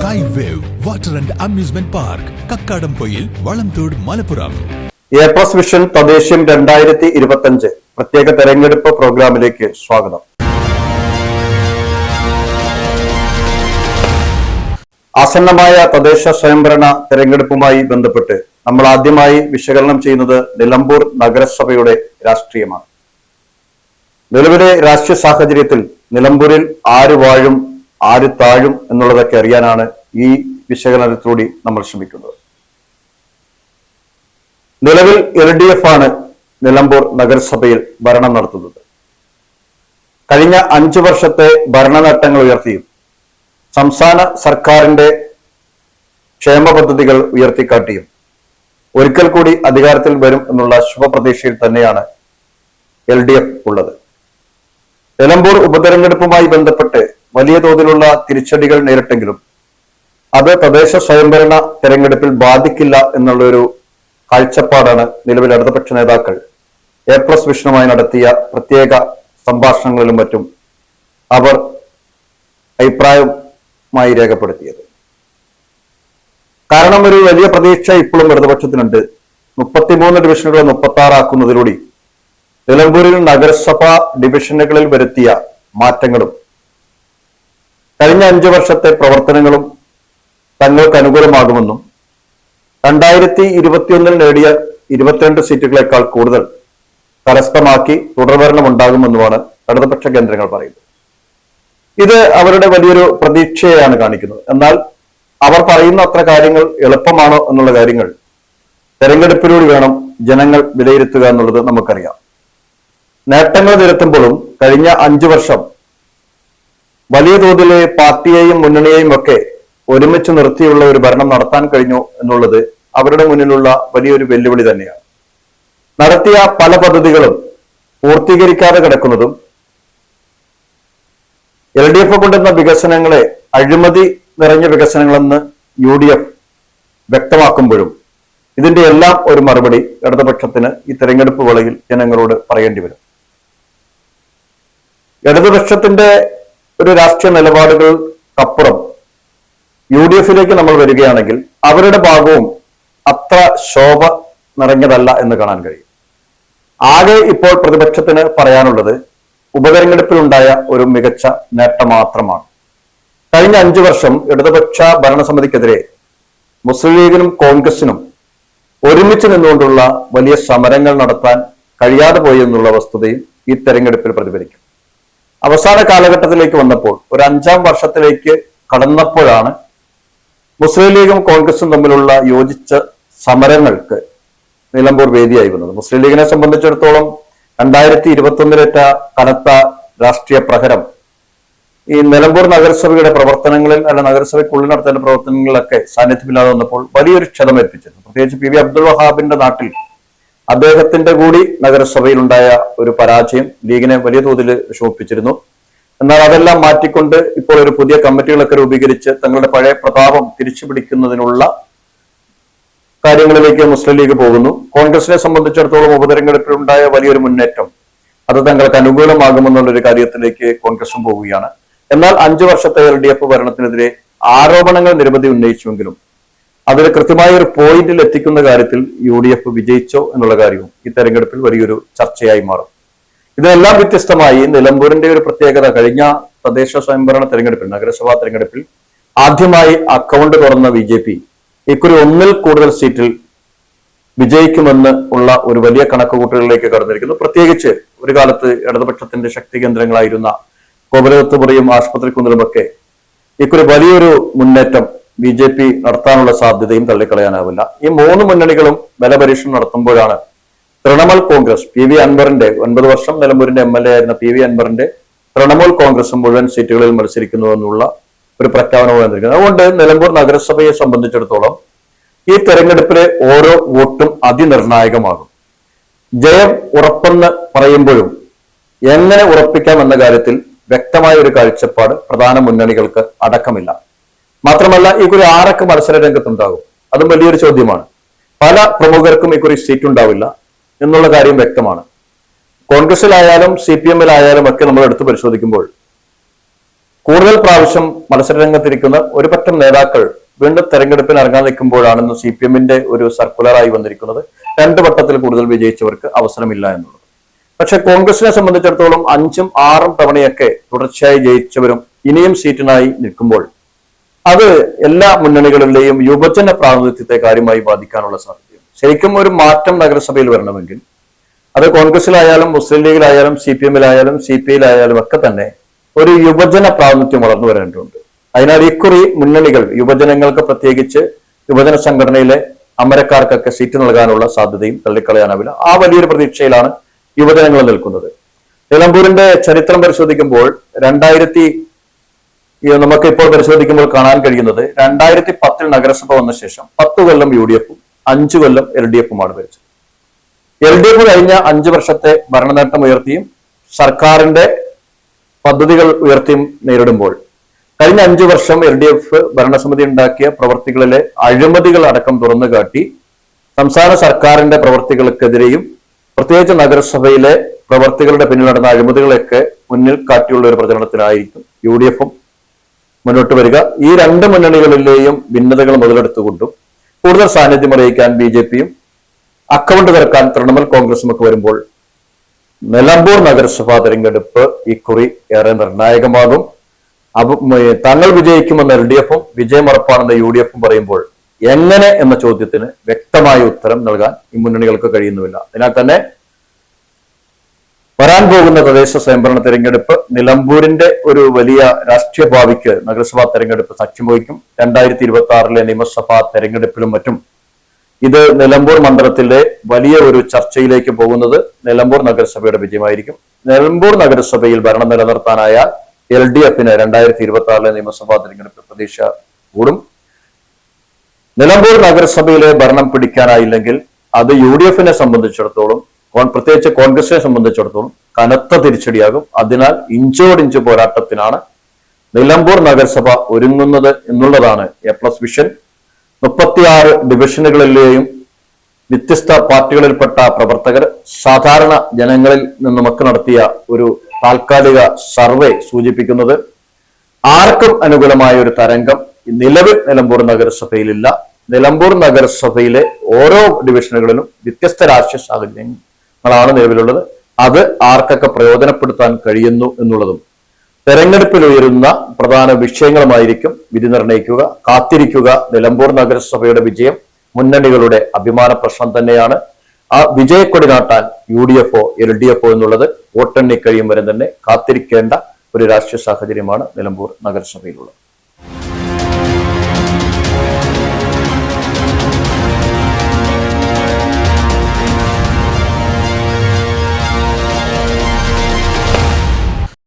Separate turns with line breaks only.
Sky wave water and amusement park Kakkadampoyil Valamthodu Malappuram
A plus vision തദ്ദേശീയം രണ്ടായിരത്തി ഇരുപത്തിയഞ്ച് പ്രത്യേക തെരഞ്ഞെടുപ്പ് പ്രോഗ്രാമിലേക്ക് സ്വാഗതം. ആസന്നമായ തദ്ദേശ സ്വയംഭരണ തെരഞ്ഞെടുപ്പുമായി ബന്ധപ്പെട്ട് നമ്മൾ ആദ്യമായി വിശകലനം ചെയ്യുന്നത് നിലമ്പൂർ നഗരസഭയുടെ രാഷ്ട്രീയമാണ്. നിലവിലെ രാഷ്ട്രീയ സാഹചര്യത്തിൽ നിലമ്പൂരിൽ ആര് വാഴും ആര് താഴും എന്നുള്ളതൊക്കെ അറിയാനാണ് ഈ വിശകലനത്തിലൂടെ നമ്മൾ ശ്രമിക്കുന്നത്. നിലവിൽ എൽ ഡി എഫ് ആണ് നിലമ്പൂർ നഗരസഭയിൽ ഭരണം നടത്തുന്നത്. കഴിഞ്ഞ അഞ്ചു വർഷത്തെ ഭരണനേട്ടങ്ങൾ ഉയർത്തിയും സംസ്ഥാന സർക്കാരിന്റെ ക്ഷേമ പദ്ധതികൾ ഉയർത്തിക്കാട്ടിയും ഒരിക്കൽ കൂടി അധികാരത്തിൽ വരും എന്നുള്ള ശുഭപ്രതീക്ഷയിൽ തന്നെയാണ് എൽ ഡി എഫ് ഉള്ളത്. നിലമ്പൂർ ഉപതെരഞ്ഞെടുപ്പുമായി ബന്ധപ്പെട്ട് വലിയ തോതിലുള്ള തിരിച്ചടികൾ നേരിട്ടെങ്കിലും അത് തദ്ദേശ സ്വയംഭരണ തെരഞ്ഞെടുപ്പിൽ ബാധിക്കില്ല എന്നുള്ളൊരു കാഴ്ചപ്പാടാണ് നിലവിൽ ഇടതുപക്ഷ നേതാക്കൾ എ പ്ലസ് വിഷ്ണുമായി നടത്തിയ പ്രത്യേക സംഭാഷണങ്ങളിലും മറ്റും അവർ അഭിപ്രായമായി രേഖപ്പെടുത്തിയത്. കാരണം ഒരു വലിയ പ്രതീക്ഷ ഇപ്പോഴും ഇടതുപക്ഷത്തിനുണ്ട്. മുപ്പത്തിമൂന്ന് ഡിവിഷനുകൾ മുപ്പത്തി ആറാക്കുന്നതിലൂടെ നിലമ്പൂരിൽ നഗരസഭാ ഡിവിഷനുകളിൽ വരുത്തിയ മാറ്റങ്ങളും കഴിഞ്ഞ അഞ്ചു വർഷത്തെ പ്രവർത്തനങ്ങളും തങ്ങൾക്ക് അനുകൂലമാകുമെന്നും രണ്ടായിരത്തി ഇരുപത്തിയൊന്നിൽ നേടിയ ഇരുപത്തിരണ്ട് സീറ്റുകളേക്കാൾ കൂടുതൽ കരസ്ഥമാക്കി തുടർഭരണം ഉണ്ടാകുമെന്നുമാണ് ഇടതുപക്ഷ കേന്ദ്രങ്ങൾ പറയുന്നത്. ഇത് അവരുടെ വലിയൊരു പ്രതീക്ഷയാണ് കാണിക്കുന്നത്. എന്നാൽ അവർ പറയുന്ന അത്ര കാര്യങ്ങൾ എളുപ്പമാണോ എന്നുള്ള കാര്യങ്ങൾ തെരഞ്ഞെടുപ്പിലൂടെ വേണം ജനങ്ങൾ വിലയിരുത്തുക എന്നുള്ളത് നമുക്കറിയാം. നേട്ടങ്ങൾ നിരത്തുമ്പോഴും കഴിഞ്ഞ അഞ്ചു വർഷം വലിയ തോതിൽ പാർട്ടിയെയും മുന്നണിയെയും ഒക്കെ ഒരുമിച്ച് നിർത്തിയുള്ള ഒരു ഭരണം നടത്താൻ കഴിഞ്ഞു എന്നുള്ളത് അവരുടെ മുന്നിലുള്ള വലിയൊരു വെല്ലുവിളി തന്നെയാണ്. നടത്തിയ പല പദ്ധതികളും പൂർത്തീകരിക്കാതെ കിടക്കുന്നതും എൽ ഡി എഫ് കൊണ്ടുവന്ന വികസനങ്ങളെ അഴിമതി നിറഞ്ഞ വികസനങ്ങളെന്ന് യു ഡി എഫ് വ്യക്തമാക്കുമ്പോഴും ഇതിന്റെ എല്ലാം ഒരു മറുപടി ഇടതുപക്ഷത്തിന് ഈ തെരഞ്ഞെടുപ്പ് വേളയിൽ ജനങ്ങളോട് പറയേണ്ടി വരും. ഇടതുപക്ഷത്തിന്റെ ഒരു രാഷ്ട്രീയ നിലപാടുകൾക്കപ്പുറം യു ഡി എഫിലേക്ക് നമ്മൾ വരികയാണെങ്കിൽ അവരുടെ ഭാഗവും അത്ര ശോഭ നിറഞ്ഞതല്ല എന്ന് കാണാൻ കഴിയും. ആകെ ഇപ്പോൾ പ്രതിപക്ഷത്തിന് പറയാനുള്ളത് ഉപതെരഞ്ഞെടുപ്പിലുണ്ടായ ഒരു മികച്ച നേട്ടം മാത്രമാണ്. കഴിഞ്ഞ അഞ്ചു വർഷം ഇടതുപക്ഷ ഭരണസമിതിക്കെതിരെ മുസ്ലിം ലീഗിനും കോൺഗ്രസിനും ഒരുമിച്ച് നിന്നുകൊണ്ടുള്ള വലിയ സമരങ്ങൾ നടത്താൻ കഴിയാതെ പോയി എന്നുള്ള വസ്തുതയും ഈ തെരഞ്ഞെടുപ്പിൽ പ്രതിഫലിക്കും. അവസാന കാലഘട്ടത്തിലേക്ക് വന്നപ്പോൾ ഒരു അഞ്ചാം വർഷത്തിലേക്ക് കടന്നപ്പോഴാണ് മുസ്ലിം ലീഗും കോൺഗ്രസും തമ്മിലുള്ള യോജിച്ച സമരങ്ങൾക്ക് നിലമ്പൂർ വേദിയായി വന്നത്. മുസ്ലിം ലീഗിനെ സംബന്ധിച്ചിടത്തോളം രണ്ടായിരത്തി ഇരുപത്തൊന്നിലേറ്റ കനത്ത രാഷ്ട്രീയ പ്രഹരം ഈ നിലമ്പൂർ നഗരസഭയുടെ പ്രവർത്തനങ്ങളിൽ അല്ല നഗരസഭയ്ക്കുള്ളിൽ നടത്തേണ്ട പ്രവർത്തനങ്ങളിലൊക്കെ സാന്നിധ്യമില്ലാതെ വന്നപ്പോൾ വലിയൊരു ക്ഷതമേൽപ്പിച്ചിരുന്നു. പ്രത്യേകിച്ച് പി വി അബ്ദുൾ വഹാബിന്റെ നാട്ടിൽ അദ്ദേഹത്തിന്റെ കൂടി നഗരസഭയിലുണ്ടായ ഒരു പരാജയം ലീഗിനെ വലിയ തോതിൽ വിഷമിപ്പിച്ചിരുന്നു എന്നാൽ അതെല്ലാം മാറ്റിക്കൊണ്ട് ഇപ്പോൾ ഒരു പുതിയ കമ്മിറ്റികളൊക്കെ രൂപീകരിച്ച് തങ്ങളുടെ പഴയ പ്രതാപം തിരിച്ചു പിടിക്കുന്നതിനുള്ള കാര്യങ്ങളിലേക്ക് മുസ്ലിം ലീഗ് പോകുന്നു. കോൺഗ്രസിനെ സംബന്ധിച്ചിടത്തോളം ഉപതെരഞ്ഞെടുപ്പിലുണ്ടായ വലിയൊരു മുന്നേറ്റം അത് തങ്ങൾക്ക് അനുകൂലമാകുമെന്നുള്ള ഒരു കാര്യത്തിലേക്ക് കോൺഗ്രസും പോവുകയാണ്. എന്നാൽ അഞ്ചു വർഷത്തെ എൽ ഡി എഫ് ഭരണത്തിനെതിരെ ആരോപണങ്ങൾ നിരവധി ഉന്നയിച്ചുവെങ്കിലും അതിൽ കൃത്യമായ ഒരു പോയിന്റിൽ എത്തിക്കുന്ന കാര്യത്തിൽ യു ഡി എഫ് വിജയിച്ചോ എന്നുള്ള കാര്യവും ഈ തെരഞ്ഞെടുപ്പിൽ വലിയൊരു ചർച്ചയായി മാറും. ഇതെല്ലാം വ്യത്യസ്തമായി നിലമ്പൂരിന്റെ ഒരു പ്രത്യേകത കഴിഞ്ഞ തദ്ദേശ സ്വയംഭരണ തെരഞ്ഞെടുപ്പിൽ നഗരസഭാ തെരഞ്ഞെടുപ്പിൽ ആദ്യമായി അക്കൗണ്ട് തുറന്ന ബി ജെ പി ഇക്കുറി ഒന്നിൽ കൂടുതൽ സീറ്റിൽ വിജയിക്കുമെന്ന് ഉള്ള ഒരു വലിയ കണക്കുകൂട്ടലിലേക്ക് കടന്നിരിക്കുന്നു. പ്രത്യേകിച്ച് ഒരു കാലത്ത് ഇടതുപക്ഷത്തിന്റെ ശക്തി കേന്ദ്രങ്ങളായിരുന്ന ആശുപത്രി ആശുപത്രിക്കുന്നിലുമൊക്കെ ഇക്കുറി വലിയൊരു മുന്നേറ്റം ബി ജെ പി നടത്താനുള്ള സാധ്യതയും തള്ളിക്കളയാനാവില്ല. ഈ മൂന്ന് മുന്നണികളും ബലപരീക്ഷണം നടത്തുമ്പോഴാണ് തൃണമൂൽ കോൺഗ്രസ് പി വി അൻവറിന്റെ ഒൻപത് വർഷം നിലമ്പൂരിന്റെ എം എൽ എ ആയിരുന്ന പി വി അൻവറിന്റെ തൃണമൂൽ കോൺഗ്രസ് മുഴുവൻ സീറ്റുകളിൽ മത്സരിക്കുന്നു എന്നുള്ള ഒരു പ്രഖ്യാപനം വന്നിരിക്കുന്നത് അതുകൊണ്ട് നിലമ്പൂർ നഗരസഭയെ സംബന്ധിച്ചിടത്തോളം ഈ തെരഞ്ഞെടുപ്പിലെ ഓരോ വോട്ടും അതിനിർണായകമാകും. ജയം ഉറപ്പെന്ന് പറയുമ്പോഴും എങ്ങനെ ഉറപ്പിക്കാം എന്ന കാര്യത്തിൽ വ്യക്തമായ ഒരു കാഴ്ചപ്പാട് പ്രധാന മുന്നണികൾക്ക് അടക്കമില്ല. മാത്രമല്ല ഈ കുറി ആരൊക്കെ മത്സര രംഗത്തുണ്ടാകും? അതും വലിയൊരു ചോദ്യമാണ്. പല പ്രമുഖർക്കും ഈ കുറി സീറ്റ് ഉണ്ടാവില്ല എന്നുള്ള കാര്യം വ്യക്തമാണ്. കോൺഗ്രസിലായാലും സി പി എമ്മിലായാലും ഒക്കെ നമ്മൾ എടുത്തു പരിശോധിക്കുമ്പോൾ കൂടുതൽ പ്രാവശ്യം മത്സരരംഗത്തിരിക്കുന്ന ഒരു പറ്റം നേതാക്കൾ വീണ്ടും തെരഞ്ഞെടുപ്പിന് ഇറങ്ങാൻ നിൽക്കുമ്പോഴാണെന്ന് സി പി എമ്മിന്റെ ഒരു സർക്കുലറായി വന്നിരിക്കുന്നത് രണ്ട് വട്ടത്തിൽ കൂടുതൽ വിജയിച്ചവർക്ക് അവസരമില്ല എന്നുള്ളത്. പക്ഷെ കോൺഗ്രസിനെ സംബന്ധിച്ചിടത്തോളം അഞ്ചും ആറും തവണയൊക്കെ തുടർച്ചയായി ജയിച്ചവരും ഇനിയും സീറ്റിനായി നിൽക്കുമ്പോൾ അത് എല്ലാ മുന്നണികളിലെയും യുവജന പ്രാതിനിധ്യത്തെ കാര്യമായി ബാധിക്കാനുള്ള സാധ്യതയും ശരിക്കും ഒരു മാറ്റം നഗരസഭയിൽ വരണമെങ്കിൽ അത് കോൺഗ്രസിലായാലും മുസ്ലിം ലീഗിലായാലും സി പി എമ്മിലായാലും സി പി ഐയിലായാലും ഒക്കെ തന്നെ ഒരു യുവജന പ്രാതിനിധ്യം വളർന്നു വരേണ്ടതുണ്ട്. അതിനാൽ ഇക്കുറി മുന്നണികൾ യുവജനങ്ങൾക്ക് പ്രത്യേകിച്ച് യുവജന സംഘടനയിലെ അമരക്കാർക്കൊക്കെ സീറ്റ് നൽകാനുള്ള സാധ്യതയും തള്ളിക്കളയാനാവില്ല ആ വലിയൊരു പ്രതീക്ഷയിലാണ് യുവജനങ്ങൾ നിൽക്കുന്നത്. നിലമ്പൂരിന്റെ ചരിത്രം പരിശോധിക്കുമ്പോൾ രണ്ടായിരത്തി നമുക്ക് ഇപ്പോൾ പരിശോധിക്കുമ്പോൾ കാണാൻ കഴിയുന്നത് രണ്ടായിരത്തി പത്തിൽ നഗരസഭ വന്ന ശേഷം പത്ത് കൊല്ലം യു ഡി എഫും അഞ്ചു കൊല്ലം എൽ ഡി എഫുമാണ് ഭരിച്ചത്. എൽ ഡി എഫ് കഴിഞ്ഞ അഞ്ചു വർഷത്തെ ഭരണനേട്ടം ഉയർത്തിയും സർക്കാരിന്റെ പദ്ധതികൾ ഉയർത്തിയും നേരിടുമ്പോൾ കഴിഞ്ഞ അഞ്ചു വർഷം എൽ ഡി എഫ് ഭരണസമിതി ഉണ്ടാക്കിയ പ്രവർത്തികളിലെ അഴിമതികൾ അടക്കം തുറന്നു കാട്ടി സംസ്ഥാന സർക്കാരിന്റെ പ്രവർത്തികൾക്കെതിരെയും പ്രത്യേകിച്ച് നഗരസഭയിലെ പ്രവർത്തികളുടെ പിന്നിൽ നടന്ന അഴിമതികളെയൊക്കെ മുന്നിൽ കാട്ടിയുള്ള ഒരു പ്രചരണത്തിലായിരിക്കും യു ഡി എഫും മുന്നോട്ട് വരിക. ഈ രണ്ട് മുന്നണികളിലെയും ഭിന്നതകൾ മുതലെടുത്തുകൊണ്ടും കൂടുതൽ സാന്നിധ്യം അറിയിക്കാൻ ബി ജെ പിയും അക്കൗണ്ട് തുറക്കാൻ തൃണമൂൽ കോൺഗ്രസും ഒക്കെ വരുമ്പോൾ നിലമ്പൂർ നഗരസഭാ തെരഞ്ഞെടുപ്പ് ഇക്കുറി ഏറെ നിർണായകമാകും. തങ്ങൾ വിജയിക്കുമെന്ന എൽ ഡി എഫും വിജയം ഉറപ്പാണെന്ന് യു ഡി എഫും പറയുമ്പോൾ എങ്ങനെ എന്ന ചോദ്യത്തിന് വ്യക്തമായ ഉത്തരം നൽകാൻ ഈ മുന്നണികൾക്ക് കഴിയുന്നുമില്ല. അതിനാൽ തന്നെ വരാൻ പോകുന്ന തദ്ദേശ സ്വയംഭരണ തെരഞ്ഞെടുപ്പ് നിലമ്പൂരിന്റെ ഒരു വലിയ രാഷ്ട്രീയ ഭാവിക്ക് നഗരസഭാ തെരഞ്ഞെടുപ്പ് സാക്ഷ്യം വഹിക്കും. രണ്ടായിരത്തി ഇരുപത്തി ആറിലെ നിയമസഭാ തെരഞ്ഞെടുപ്പിലും മറ്റും ഇത് നിലമ്പൂർ മണ്ഡലത്തിലെ വലിയ ഒരു ചർച്ചയിലേക്ക് പോകുന്നത് നിലമ്പൂർ നഗരസഭയുടെ വിജയമായിരിക്കും. നിലമ്പൂർ നഗരസഭയിൽ ഭരണം നിലനിർത്താനായ എൽ ഡി എഫിന് രണ്ടായിരത്തി ഇരുപത്തി ആറിലെ നിയമസഭാ തെരഞ്ഞെടുപ്പ് പ്രതീക്ഷ കൂടും. നിലമ്പൂർ നഗരസഭയിലെ ഭരണം പിടിക്കാനായില്ലെങ്കിൽ അത് യു ഡി എഫിനെ സംബന്ധിച്ചിടത്തോളം പ്രത്യേകിച്ച് കോൺഗ്രസിനെ സംബന്ധിച്ചിടത്തോളം കനത്ത തിരിച്ചടിയാകും. അതിനാൽ ഇഞ്ചോടിഞ്ച് പോരാട്ടത്തിനാണ് നിലമ്പൂർ നഗരസഭ ഒരുങ്ങുന്നത് എന്നുള്ളതാണ് എ പ്ലസ് വിഷൻ. മുപ്പത്തിയാറ് ഡിവിഷനുകളിലെയും വ്യത്യസ്ത പാർട്ടികളിൽപ്പെട്ട പ്രവർത്തകർ സാധാരണ ജനങ്ങളിൽ നിന്നുമൊക്കെ നടത്തിയ ഒരു താൽക്കാലിക സർവേ സൂചിപ്പിക്കുന്നത് ആർക്കും അനുകൂലമായ ഒരു തരംഗം നിലവിൽ നിലമ്പൂർ നഗരസഭയിലില്ല. നിലമ്പൂർ നഗരസഭയിലെ ഓരോ ഡിവിഷനുകളിലും വ്യത്യസ്ത രാഷ്ട്രീയ സാഹചര്യങ്ങളാണ് നിലവിലുള്ളത്. അത് ആർക്കൊക്കെ പ്രയോജനപ്പെടുത്താൻ കഴിയുന്നു എന്നുള്ളതും തെരഞ്ഞെടുപ്പിൽ ഉയരുന്ന പ്രധാന വിഷയങ്ങളുമായിരിക്കും വിധി നിർണയിക്കുക കാത്തിരിക്കുക. നിലമ്പൂർ നഗരസഭയുടെ വിജയം മുന്നണികളുടെ അഭിമാന പ്രശ്നം തന്നെയാണ്. ആ വിജയക്കൊടി നാട്ടാൻ യു ഡി എഫ് ഒ എൽ ഡി എഫ് ഒ എന്നുള്ളത് വോട്ടെണ്ണി കഴിയും വരെ തന്നെ കാത്തിരിക്കേണ്ട ഒരു രാഷ്ട്രീയ സാഹചര്യമാണ് നിലമ്പൂർ നഗരസഭയിലുള്ളത്.